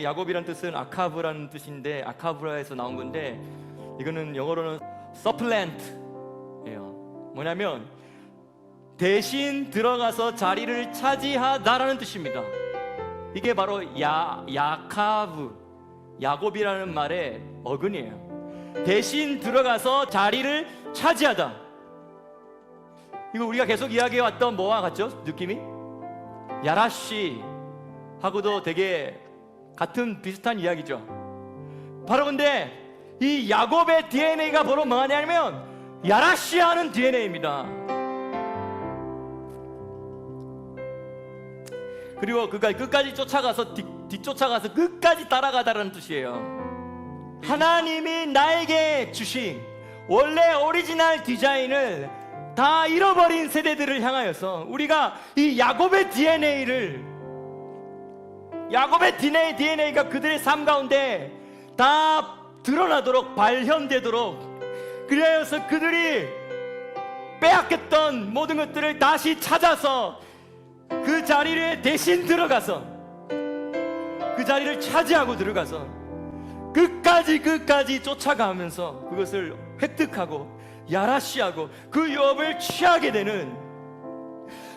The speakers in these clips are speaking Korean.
야곱이란 뜻은 아카브라는 뜻인데 아카브라에서 나온 건데 이거는 영어로는 supplement예요. 뭐냐면 대신 들어가서 자리를 차지하다라는 뜻입니다. 이게 바로 야 야카브 야곱이라는 말의 어근이에요. 대신 들어가서 자리를 차지하다. 이거 우리가 계속 이야기해 왔던 뭐와 같죠? 느낌이? 야라시 하고도 되게 같은 비슷한 이야기죠. 바로 근데 이 야곱의 DNA가 바로 뭐냐면 야라시아는 DNA입니다. 그리고 그가 끝까지 쫓아가서 뒤, 뒤쫓아가서 끝까지 따라가다라는 뜻이에요. 하나님이 나에게 주신 원래 오리지널 디자인을 다 잃어버린 세대들을 향하여서 우리가 이 야곱의 DNA를 야곱의 DNA, DNA가 그들의 삶 가운데 다 드러나도록 발현되도록 그래서 그들이 빼앗겼던 모든 것들을 다시 찾아서 그 자리를 대신 들어가서 그 자리를 차지하고 들어가서 끝까지 끝까지 쫓아가면서 그것을 획득하고 야라시하고 그 유업을 취하게 되는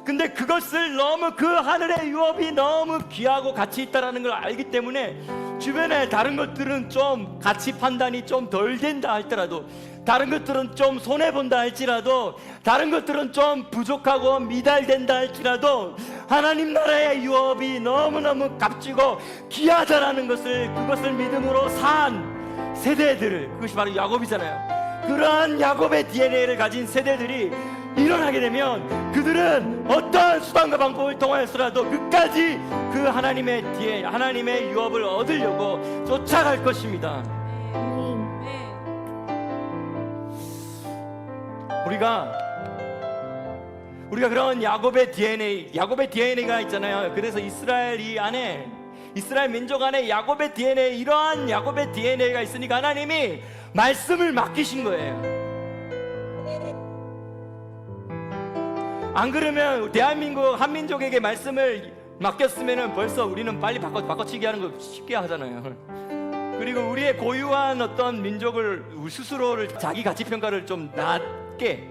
근데 그것을 너무 그 하늘의 유업이 너무 귀하고 가치 있다라는 걸 알기 때문에 주변에 다른 것들은 좀 가치 판단이 좀 덜 된다 할지라도 다른 것들은 좀 손해 본다 할지라도 다른 것들은 좀 부족하고 미달된다 할지라도 하나님 나라의 유업이 너무너무 값지고 귀하다라는 것을 그것을 믿음으로 산 세대들을 그것이 바로 야곱이잖아요. 그러한 야곱의 DNA를 가진 세대들이 일어나게 되면 그들은 어떠한 수단과 방법을 통하여서라도 끝까지 그 하나님의 뒤에 하나님의 유업을 얻으려고 쫓아갈 것입니다. 우리가 우리가 그런 야곱의 DNA, 야곱의 DNA가 있잖아요. 그래서 이스라엘 이 안에 이스라엘 민족 안에 야곱의 DNA 이러한 야곱의 DNA가 있으니까 하나님이 말씀을 맡기신 거예요. 안 그러면 대한민국 한민족에게 말씀을 맡겼으면 벌써 우리는 빨리 바꿔 바꿔치기 하는 거 쉽게 하잖아요. 그리고 우리의 고유한 어떤 민족을 스스로를 자기 가치 평가를 좀 낮게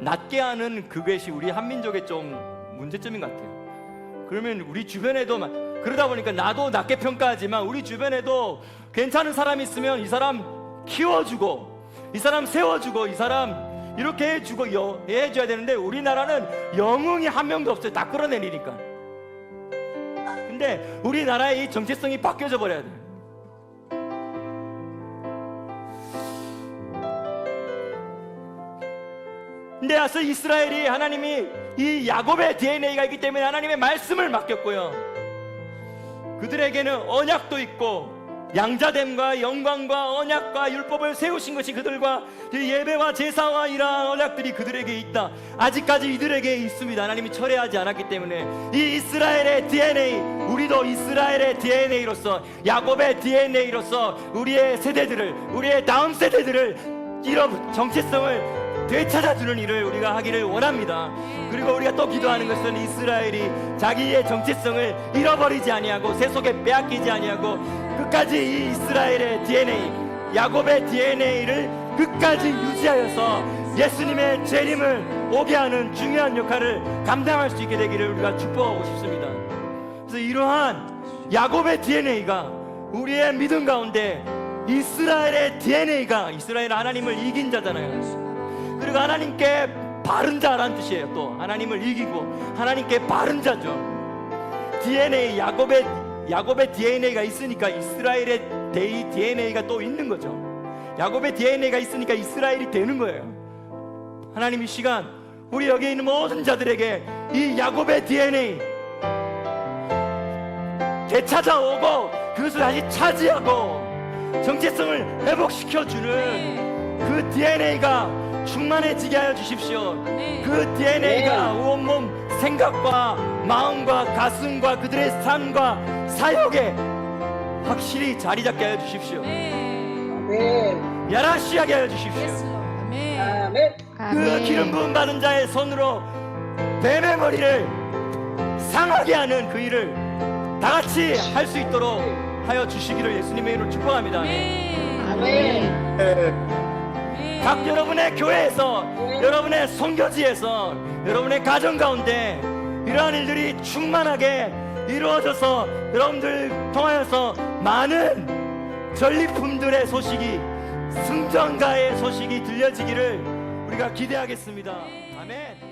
낮게 하는 그것이 우리 한민족의 좀 문제점인 것 같아요. 그러면 우리 주변에도 막 그러다 보니까 나도 낮게 평가하지만 우리 주변에도 괜찮은 사람이 있으면 이 사람 키워주고 이 사람 세워주고 이 사람 이렇게 해주고 여, 해줘야 되는데 우리나라는 영웅이 한 명도 없어요. 다 끌어내리니까. 근데 우리나라의 이 정체성이 바뀌어져 버려야 돼요. 근데 와서 이스라엘이 하나님이 이 야곱의 DNA가 있기 때문에 하나님의 말씀을 맡겼고요. 그들에게는 언약도 있고 양자됨과 영광과 언약과 율법을 세우신 것이 그들과 이 예배와 제사와 이러한 언약들이 그들에게 있다. 아직까지 이들에게 있습니다. 하나님이 철회하지 않았기 때문에 이 이스라엘의 DNA, 우리도 이스라엘의 DNA로서 야곱의 DNA로서 우리의 세대들을 우리의 다음 세대들을 이런 정체성을 되찾아주는 일을 우리가 하기를 원합니다. 그리고 우리가 또 기도하는 것은 이스라엘이 자기의 정체성을 잃어버리지 아니하고 세 속에 빼앗기지 아니하고 끝까지 이 이스라엘의 DNA, 야곱의 DNA를 끝까지 유지하여서 예수님의 재림을 오게 하는 중요한 역할을 감당할 수 있게 되기를 우리가 축복하고 싶습니다. 그래서 이러한 야곱의 DNA가 우리의 믿음 가운데 이스라엘의 DNA가 이스라엘 하나님을 이긴 자잖아요. 그리고 하나님께 바른 자라는 뜻이에요. 또 하나님을 이기고 하나님께 바른 자죠. DNA 야곱의 야곱의 DNA가 있으니까 이스라엘의 DNA가 또 있는 거죠. 야곱의 DNA가 있으니까 이스라엘이 되는 거예요. 하나님 이 시간 우리 여기 있는 모든 자들에게 이 야곱의 DNA 되찾아오고 그것을 다시 차지하고 정체성을 회복시켜주는 그 DNA가 충만해지게 하여 주십시오. 그 DNA가 온몸 생각과 마음과 가슴과 그들의 삶과 사역에 확실히 자리 잡게 하여 주십시오. 아멘. 야라시하게 하여 주십시오. 아멘. 그 기름 부음 받은 자의 손으로 뱀의 머리를 상하게 하는 그 일을 다 같이 할 수 있도록 하여 주시기를 예수님의 이름으로 축복합니다. 아멘. 아멘. 아멘. 각 여러분의 교회에서 네. 여러분의 선교지에서 여러분의 가정 가운데 이러한 일들이 충만하게 이루어져서 여러분들 통하여서 많은 전리품들의 소식이 승전가의 소식이 들려지기를 우리가 기대하겠습니다. 아멘.